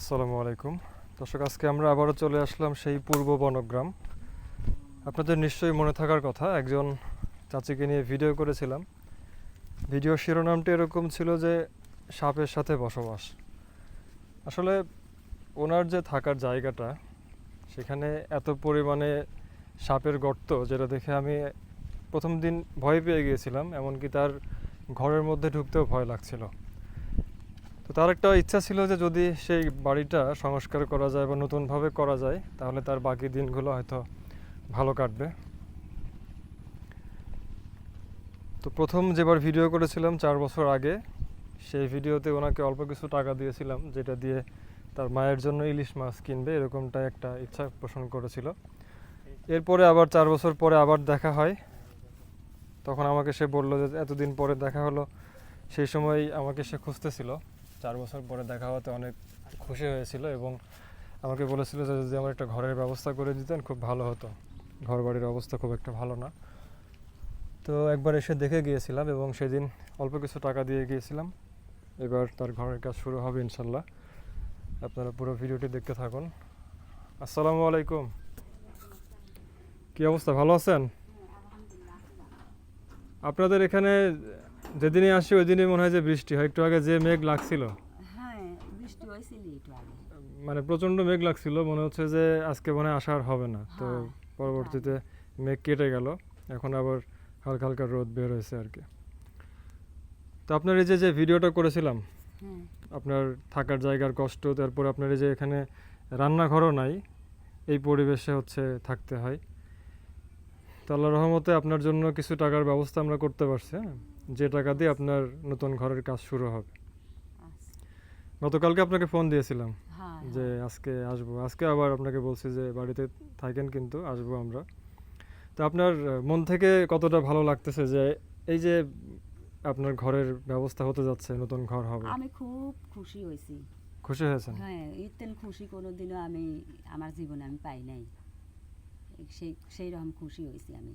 আসসালামু আলাইকুম। দর্শক, আজকে আমরা আবারও চলে আসলাম সেই পূর্ব বনগ্রাম। আপনাদের নিশ্চয়ই মনে থাকার কথা, একজন চাচিকে নিয়ে ভিডিও করেছিলাম। ভিডিও শিরোনামটি এরকম ছিল যে, সাপের সাথে বসবাস। আসলে ওনার যে থাকার জায়গাটা, সেখানে এত পরিমাণে সাপের গর্ত, যেটা দেখে আমি প্রথম দিন ভয় পেয়ে গিয়েছিলাম, এমনকি তার ঘরের মধ্যে ঢুকতেও ভয় লাগছিল। তো তার একটা ইচ্ছা ছিল যে যদি সেই বাড়িটা সংস্কার করা যায় বা নতুনভাবে করা যায়, তাহলে তার বাকি দিনগুলো হয়তো ভালো কাটবে। তো প্রথম যেবার ভিডিও করেছিলাম চার বছর আগে, সেই ভিডিওতে ওনাকে অল্প কিছু টাকা দিয়েছিলাম, যেটা দিয়ে তার মায়ের জন্য ইলিশ মাছ কিনবে এরকমটা একটা ইচ্ছা পোষণ করেছিল। এরপরে আবার চার বছর পরে আবার দেখা হয়। তখন আমাকে সে বলল যে এতদিন পরে দেখা হলো, সেই সময় আমাকে সে খুঁজতেছিল। চার বছর পরে দেখা হতে অনেক খুশি হয়েছিল এবং আমাকে বলেছিল যে যদি আমার একটা ঘরের ব্যবস্থা করে দিতেন, খুব ভালো হতো। ঘর বাড়ির অবস্থা খুব একটা ভালো না। তো একবার এসে দেখে গিয়েছিলাম এবং সেদিন অল্প কিছু টাকা দিয়ে গিয়েছিলাম। এবার তার ঘরের কাজ শুরু হবে ইনশাল্লাহ। আপনারা পুরো ভিডিওটি দেখতে থাকুন। আসসালামু আলাইকুম। কি অবস্থা? ভালো আছেন? আপনাদের এখানে যেদিনই আসি ওই দিনই মনে হয় যে বৃষ্টি হয়। একটু আগে যে মেঘ লাগছিল। হ্যাঁ বৃষ্টি হয়েছিল একটু আগে। মানে প্রচণ্ড মেঘ লাগছিল মনে হচ্ছে যে আজকে মনে হয় আসা আর হবে না। তো হ্যাঁ, পরবর্তীতে মেঘ কেটে গেল। এখন আবার হালকা হালকা রোদ বের হয়েছে আর কি। তো আপনার এই যে যে ভিডিওটা করেছিলাম হ্যাঁ। আপনার থাকার জায়গার কষ্ট তারপরে আপনার এই যে এখানে রান্নাঘরও নাই এই পরিবেশে হচ্ছে থাকতে হয়। তো আল্লাহ রহমতে আপনার জন্য কিছু টাকার ব্যবস্থা আমরা করতে পারছি হ্যাঁ? যে টাকা দিয়ে আপনার নতুন ঘরের কাজ শুরু হবে। গতকালকে আপনাকে ফোন দিয়েছিলাম হ্যাঁ যে আজকে আসব। আজকে আবার আপনাকে বলছি যে বাড়িতে থাকেন কিন্তু আসব আমরা। তো আপনার মন থেকে কতটা ভালো লাগতেছে যে এই যে আপনার ঘরের ব্যবস্থা হতে যাচ্ছে নতুন ঘর হবে? আমি খুব খুশি হয়েছি। খুশি হয়েছেন? হ্যাঁ ইতেন খুশি কোনোদিনও আমি আমার জীবনে আমি পাই নাই। সেই সেই রকম খুশি হয়েছি আমি।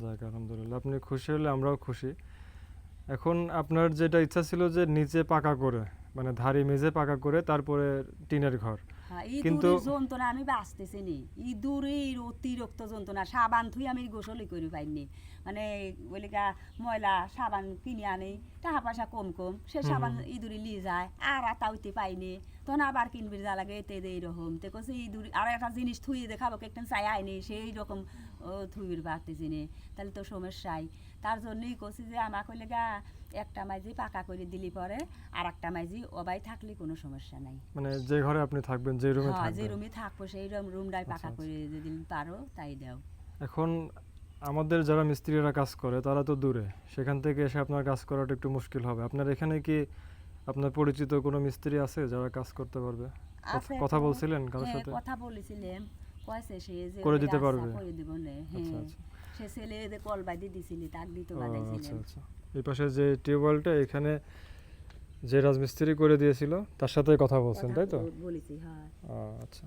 যাক আলহামদুলিল্লাহ। আপনি খুশি হলে আমরাও খুশি। এখন আপনার যেটা ইচ্ছা ছিল যে নিচে পাকা করে মানে ধারি মেঝে পাকা করে তারপরে টিনের ঘর। হ্যাঁ কিন্তু- যন্ত্রণা আমি বাঁচতেছি নি। ইঁদুরের অতিরিক্ত যন্ত্রণা সাবান থুই আমি গোসলই করি পাইনি। মানে বলে গা ময়লা সাবান কিনে আনি টাকা পয়সা কম কম সে সাবান। ইঁদুরে নিয়ে যায় আর তাইতে পাইনি তখন আবার কিনবি যা লাগে এতে দে এরকম তে কছে ইঁদুর আর একটা জিনিস থুই দেখাবো একটা চাই আইনি সেই রকম থুইবির পারতেছি নে। তাহলে তো সমস্যাই। তার জন্যই কছি যে আমার কইলে গা একটা মাইজি পাকা করে দিলি পরে আর একটা মাইজি অবাই থাকলে কোনো সমস্যা নাই। মানে যে ঘরে আপনি থাকবেন যে রুমে হ্যাঁ যে রুমে থাকব সেই রুম রুমটাই পাকা আচ্ছা, করে যদি পারো তাই দাও। এখন আমাদের যারা মিস্ত্রিরা কাজ করে তারা তো দূরে। সেখান থেকে এসে আপনার কাজ করাটা একটু মুশকিল হবে। আপনার এখানে কি আপনার পরিচিত কোনো মিস্ত্রি আছে যারা কাজ করতে পারবে? কথা-। বলছিলেন কারোর হ্যাঁ, সাথে? কথা বলেছিলাম কয়েছে সে যে করে দিতে পারবে? করে দিব নে। আচ্ছা হ্যাঁ আচ্ছা। সে ছেলে যে কল বাইদি দিছিলি তাক দিতে ও, আচ্ছা আচ্ছা। এই পাশে যে টিউবওয়েলটা এখানে যে রাজমিস্ত্রি করে দিয়েছিল তার সাথে কথা বলছেন তাই তো? বলেছি হ্যাঁ। আচ্ছা।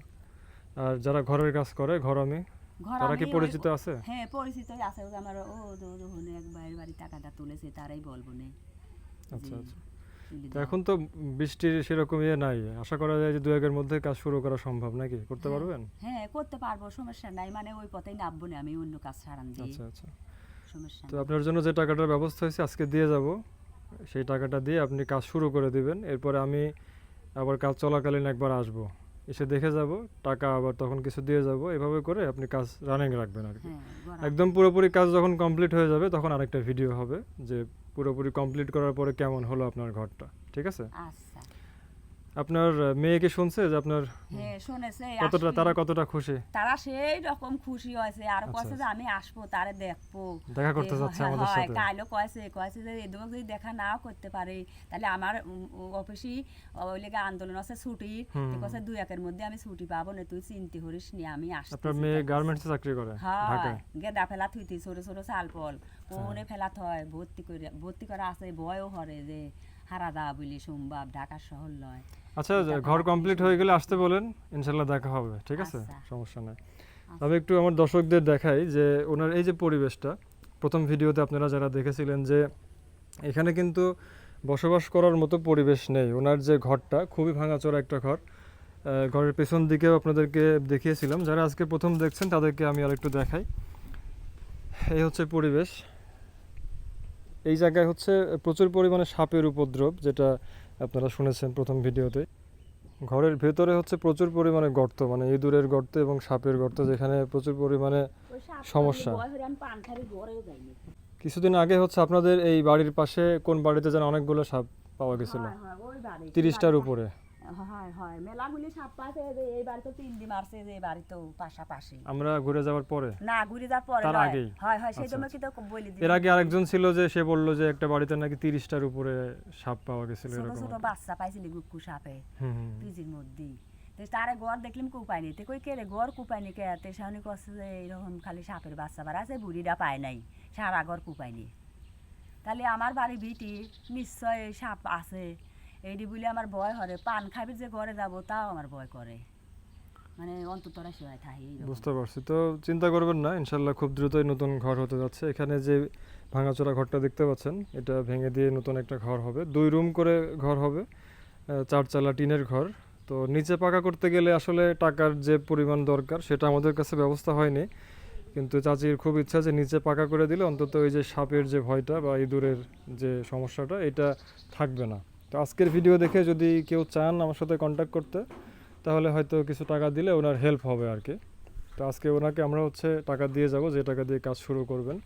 আর যারা ঘরের কাজ করে ঘর আমি? ঘর তারা কি পরিচিত আছে? হ্যাঁ পরিচিত আছে। আমার ও দোহনে এক ভাইয়ের বাড়ি টাকাটা তুলেছে তারাই বলব নে। আচ্ছা আচ্ছা। এখন তো বৃষ্টির সেরকম ইয়ে নাই। আশা করা যায় যে দু একের মধ্যে কাজ শুরু করা সম্ভব নাকি? করতে হ্যাঁ, পারবেন? হ্যাঁ করতে পারব সমস্যা নাই। মানে ওই পথেই নামবো না আমি অন্য কাজ সারান দিয়ে আচ্ছা আচ্ছা। তো আপনার জন্য যে টাকাটার ব্যবস্থা হয়েছে আজকে দিয়ে যাব। সেই টাকাটা দিয়ে আপনি কাজ শুরু করে দিবেন। এরপরে আমি আবার কাজ চলাকালীন একবার আসব। এসে দেখে যাব টাকা আবার তখন কিছু দিয়ে যাব এভাবে করে আপনি কাজ রানিং রাখবেন আর কি। হ্যাঁ একদম পুরোপুরি কাজ যখন কমপ্লিট হয়ে যাবে তখন আরেকটা ভিডিও হবে যে পুরোপুরি কমপ্লিট করার পরে কেমন হলো আপনার ঘরটা ঠিক আছে? আচ্ছা। আপনার আহ, মেয়ে কি শুনছে যে আপনার হ্যাঁ শুনেছে কতটা তারা কতটা খুশি? তারা সেই রকম খুশি হয়েছে আর আচ্ছা, কয়েছে যে আচ্ছা। আমি আসব তারে দেখব। দেখা করতে যাচ্ছে আমাদের সাথে। কাইলো কয়েছে কয়েছে যে এদমক যদি দেখা নাও করতে পারে তাহলে আমার অফিসই ওই লেগে আন্দোলন আছে ছুটি। কয়েছে দুই একের মধ্যে আমি ছুটি পাবো না তুই চিনতে করিস নি আমি আসছি আপনার মেয়ে গার্মেন্টসে চাকরি করে হয় গেদা ফেলা থুইতি ছোট ছোট চাল ফল কোনে ফেলা থয় ভর্তি করে ভর্তি করা আছে ভয়ও হরে যে। হারা দা বলি সম্ভব ঢাকা শহর লয়। আচ্ছা ঘর কমপ্লিট হয়ে গেলে আসতে বলেন ইনশাল্লাহ দেখা হবে ঠিক আছে? আচ্ছা। সমস্যা নাই। আমি একটু আমার দর্শকদের দেখাই যে ওনার এই যে পরিবেশটা প্রথম ভিডিওতে আপনারা যারা দেখেছিলেন যে এখানে কিন্তু বসবাস করার মতো পরিবেশ নেই। ওনার যে ঘরটা খুবই ভাঙাচোরা একটা ঘর। ঘরের পেছন দিকেও আপনাদেরকে দেখিয়েছিলাম। যারা আজকে প্রথম দেখছেন তাদেরকে আমি আর একটু দেখাই। এই হচ্ছে পরিবেশ। এই জায়গায় হচ্ছে প্রচুর পরিমাণে সাপের উপদ্রব যেটা আপনারা শুনেছেন প্রথম ভিডিওতে। ঘরের ভেতরে হচ্ছে প্রচুর পরিমাণে গর্ত মানে ইঁদুরের গর্ত এবং সাপের গর্ত যেখানে প্রচুর পরিমাণে সমস্যা। কিছুদিন আগে হচ্ছে আপনাদের এই বাড়ির পাশে কোন বাড়িতে যেন অনেকগুলো সাপ পাওয়া গেছিল। তিরিশটার উপরে। হয় হয়। মেলাগুলি সাপ পাশে যে এই বাড়ি তিন দিন মারছে যে এই পাশাপাশি। আমরা ঘুরে যাওয়ার পরে? না ঘুরে যাওয়ার পরে তার নয়। হয় হয় সেই আচ্ছা, জন্য কি তো বলি এর আগে আরেকজন ছিল যে সে বলল যে একটা বাড়িতে নাকি তিরিশটার উপরে সাপ পাওয়া গেছিল এরকম ছোট বাচ্চা পাইছিলি গুক্কু সাপে হুম, হুম, হুম। পিজির মধ্যেই। তো তারে ঘর দেখলাম কুপাইনি তে কই কে রে ঘর কুপাইনি কে তে সামনে কষ্ট যে এরকম খালি সাপের বাচ্চা বার আছে বুড়িটা পায় নাই। সারা ঘর কুপাইনি তাহলে আমার বাড়ি ভিটি নিশ্চয় সাপ আছে। এইটি বলে আমার ভয় হরে পান খাবি যে ঘরে যাব তাও আমার ভয় করে। মানে অন্ততরা সবাই থাকি বুঝতে পারছি। তো চিন্তা করবেন না, ইনশাল্লাহ খুব দ্রুতই নতুন ঘর হতে যাচ্ছে। এখানে যে ভাঙাচোরা ঘরটা দেখতে পাচ্ছেন, এটা ভেঙে দিয়ে নতুন একটা ঘর হবে। দুই রুম করে ঘর হবে চারচালা টিনের ঘর। তো নিচে পাকা করতে গেলে আসলে টাকার যে পরিমাণ দরকার, সেটা আমাদের কাছে ব্যবস্থা হয়নি। কিন্তু চাচির খুব ইচ্ছা যে নিচে পাকা করে দিলে অন্তত ওই যে সাপের যে ভয়টা বা ইঁদুরের যে সমস্যাটা, এটা থাকবে না। তো আজকের ভিডিও দেখে যদি কেউ চান আমার সাথে কন্ট্যাক্ট করতে, তাহলে হয়তো কিছু টাকা দিলে ওনার হেল্প হবে আর কি। তো আজকে ওনাকে আমরা হচ্ছে টাকা দিয়ে যাব, যে টাকা দিয়ে কাজ শুরু করবেন।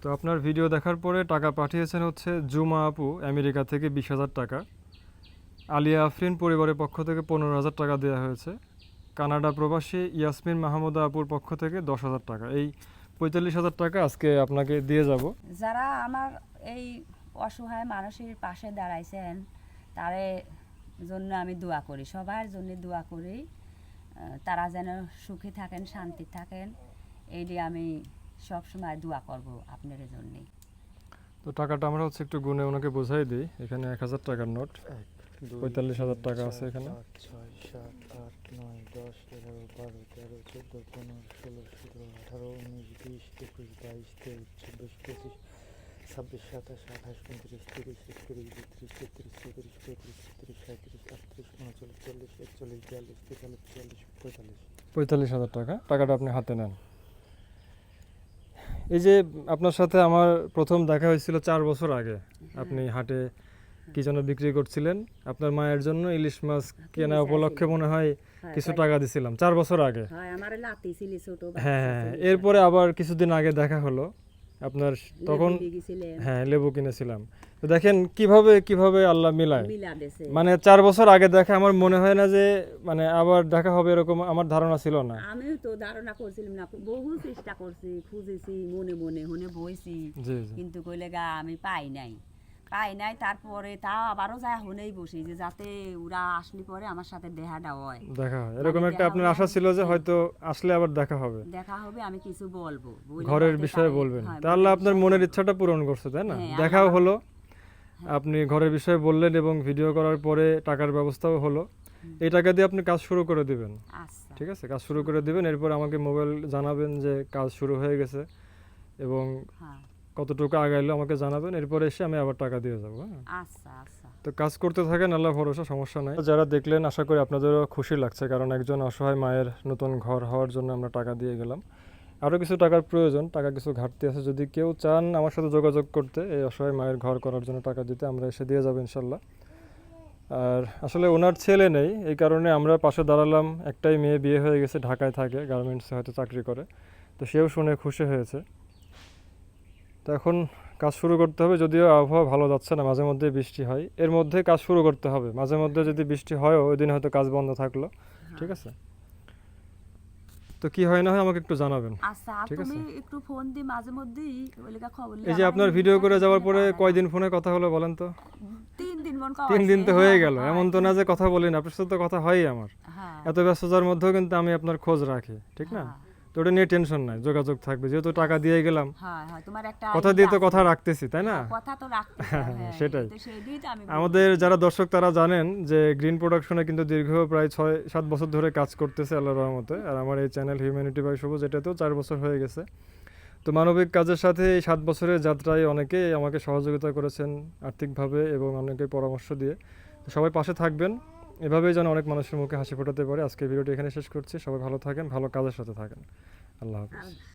তো আপনার ভিডিও দেখার পরে টাকা পাঠিয়েছেন হচ্ছে জুমা আপু, আমেরিকা থেকে বিশ হাজার টাকা। আলিয়া আফরিন পরিবারের পক্ষ থেকে পনেরো হাজার টাকা দেওয়া হয়েছে। কানাডা প্রবাসী ইয়াসমিন মাহমুদা আপুর পক্ষ থেকে দশ হাজার টাকা। এই পঁয়তাল্লিশ হাজার টাকা আজকে আপনাকে দিয়ে যাব। যারা আমার এই অসহায় মানুষের পাশে দাঁড়াইছেন তারে জন্য আমি দোয়া করি। সবার জন্য দোয়া করি তারা যেন সুখী থাকেন শান্তি থাকেন এইটি আমি সবসময় দোয়া করব আপনার জন্যে। তো টাকাটা আমরা হচ্ছে একটু গুনে ওনাকে বোঝাই দিই। এখানে এক হাজার টাকার নোট। পঁয়তাল্লিশ হাজার টাকা আছে এখানে। ছয় সাত আট নয় দশ এগারো বারো তেরো চোদ্দ পনেরো ষোলো সতেরো আঠারো উনিশ বিশ একুশ বাইশ তেইশ চব্বিশ পঁচিশ ছাব্বিশ সাতাশ আঠাশ উনত্রিশ তিরিশ একত্রিশ বত্রিশ তেত্রিশ চৌত্রিশ পঁয়ত্রিশ ছত্রিশ সাঁত্রিশ আটত্রিশ উনচল্লিশ চল্লিশ একচল্লিশ বিয়াল্লিশ তেতাল্লিশ চুয়াল্লিশ পঁয়তাল্লিশ পঁয়তাল্লিশ হাজার টাকা। টাকাটা আপনি হাতে নেন। এই যে আপনার সাথে আমার প্রথম দেখা হয়েছিল চার বছর আগে। আপনি হাটে কি যেন বিক্রি করছিলেন। আপনার মায়ের জন্য ইলিশ মাছ কেনা উপলক্ষে মনে হয় কিছু টাকা দিছিলাম। চার বছর আগে। হয় হ্যাঁ হ্যাঁ হ্যাঁ। এরপরে আবার কিছুদিন আগে দেখা হলো। আপনার তখন হ্যাঁ লেবু কিনেছিলাম। তো দেখেন কীভাবে কীভাবে আল্লাহ মিলায়? মানে চার বছর আগে দেখা আমার মনে হয় না যে মানে আবার দেখা হবে এরকম আমার ধারণা ছিল না। আমিও তো ধারণা করছিলাম না বহু চেষ্টা করছি খুঁজেছি মনে মনে হনে বইছি। কিন্তু কইলে গা আমি পাই নাই। পাই নাই তারপরে তাও আবারও যায় হনেই বসি যে যাতে ওরা আসলে পরে আমার সাথে দেহাটা হয়। দেখা হয়। এরকম একটা আপনার আশা ছিল যে হয়তো আসলে আবার দেখা হবে। দেখা হবে আমি কিছু বলব। ঘরের বিষয়ে বলবেন। হ্যাঁ, তাহলে আপনার মনের ইচ্ছাটা পূরণ করছে তাই না? হ্যাঁ, দেখাও হলো। আপনি ঘরের বিষয়ে বললেন এবং ভিডিও করার পরে টাকার ব্যবস্থাও হলো। এই টাকা দিয়ে আপনি কাজ শুরু করে দিবেন। আচ্ছা। ঠিক আছে? কাজ শুরু করে দিবেন। এরপর আমাকে মোবাইল জানাবেন যে কাজ শুরু হয়ে গেছে এবং হ্যাঁ। কতটুকু আগাইলো আমাকে জানাবেন এরপর এসে আমি আবার টাকা দিয়ে যাব হ্যাঁ। আচ্ছা আচ্ছা। তো কাজ করতে থাকেন আল্লাহ ভরসা সমস্যা নাই। যারা দেখলেন আশা করি আপনাদেরও খুশি লাগছে কারণ একজন অসহায় মায়ের নতুন ঘর হওয়ার জন্য আমরা টাকা দিয়ে গেলাম। আরও কিছু টাকার প্রয়োজন টাকা কিছু ঘাটতি আছে। যদি কেউ চান আমার সাথে যোগাযোগ করতে এই অসহায় মায়ের ঘর করার জন্য টাকা দিতে আমরা এসে দিয়ে যাব ইনশাল্লাহ আর আসলে ওনার ছেলে নেই এই কারণে আমরা পাশে দাঁড়ালাম। একটাই মেয়ে বিয়ে হয়ে গেছে ঢাকায় থাকে গার্মেন্টসে হয়তো চাকরি করে। তো সেও শুনে খুশি হয়েছে। তো এখন কাজ শুরু করতে হবে যদিও আবহাওয়া ভালো যাচ্ছে না মাঝে মধ্যে বৃষ্টি হয়। এর মধ্যে কাজ শুরু করতে হবে। মাঝে মধ্যে যদি বৃষ্টি হয়ও ওই দিন হয়তো কাজ বন্ধ থাকল। ঠিক আছে? তো কি হয় না হয় আমাকে একটু জানাবেন। আচ্ছা ঠিক আছে। তুমি একটু ফোন দি মাঝে মধ্যেই ওইলেগা খবর এই যে আপনার ভিডিও করে যাওয়ার পরে কয়দিন ফোনে কথা হলো বলেন তো? তিন দিন মন তিন দিন তো হয়ে গেল। এমন তো না যে কথা বলি না আপনার সাথে তো কথা হয়ই আমার। হ্যাঁ। এত ব্যস্ততার মধ্যেও কিন্তু আমি আপনার খোঁজ রাখি ঠিক না? হ্যাঁ। ওটা নিয়ে টেনশন নাই যোগাযোগ থাকবে। যেহেতু টাকা দিয়ে গেলাম হ্যাঁ হ্যাঁ কথা দিয়ে তো কথা রাখতেছি তাই না? তো হ্যাঁ, সেটাই। তো তো। আমাদের যারা দর্শক তারা জানেন যে গ্রিন প্রোডাকশনে কিন্তু দীর্ঘ প্রায় ছয় সাত বছর ধরে কাজ করতেছে আল্লাহ রহমতে। আর আমার এই চ্যানেল হিউম্যানিটি বাই সবুজ এটাতেও চার বছর হয়ে গেছে। তো মানবিক কাজের সাথে এই সাত বছরের যাত্রায় অনেকেই আমাকে সহযোগিতা করেছেন আর্থিকভাবে এবং অনেকে পরামর্শ দিয়ে। তো সবাই পাশে থাকবেন। এভাবেই যেন অনেক মানুষের মুখে হাসি ফোটাতে পারে। আজকে ভিডিওটি এখানে শেষ করছি। সবাই ভালো থাকেন, ভালো কাজের সাথে থাকেন। আল্লাহ হাফিজ।